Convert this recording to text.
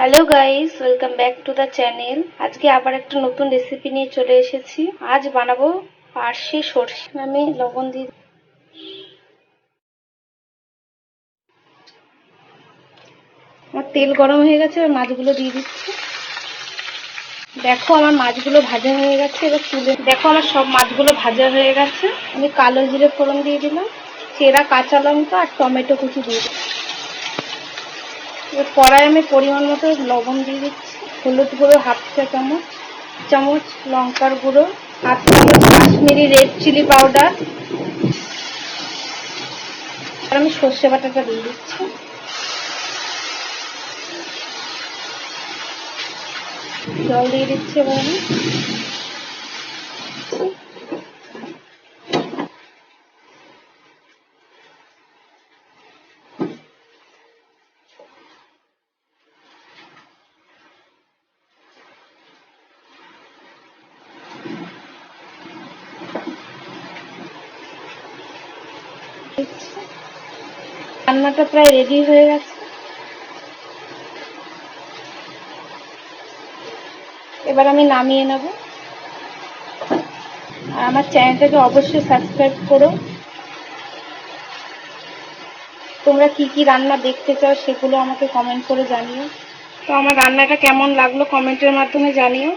Hello guys welcome back to the channel আজকে আবার একটা নতুন রেসিপি নিয়ে চলে এসেছি। আজ বানাবো পার্শে সর্ষে। আমি লবণ দিয়ে আমার তেল গরম হয়ে গেছে, এবার মাছগুলো দিয়ে দিচ্ছি। দেখো আমার মাছগুলো ভাজা হয়ে গেছে, এবার তুলে দেখো আমার সব মাছগুলো ভাজা হয়ে গেছে। আমি কালো জিরে ফোড়ন দিয়ে দিলাম, চেরা, কাঁচা লঙ্কা আর টমেটো কুচি দিয়ে দিলাম। এবার কড়াই আমি পরিমাণ মতো লবণ দিয়ে দিচ্ছি। হলুদ গুঁড়ো হাফ চা চামচ চামচ লঙ্কার গুঁড়ো, হাফ চামচ কাশ্মীরি রেড চিলি পাউডার। আর আমি সর্ষে বাটাটা দিয়ে দিচ্ছি। জল দিয়ে দিচ্ছি এবার আমি। রান্নাটা প্রায় রেডি হয়ে গেছে। এবার আমি নামিয়ে নেব। আর আমার চ্যানেলটাকে অবশ্যই সাবস্ক্রাইব করো। তোমরা কি কি রান্না দেখতে চাও সেগুলো আমাকে কমেন্ট করে জানিও। তো আমার রান্নাটা কেমন লাগল কমেন্টের মাধ্যমে জানিও।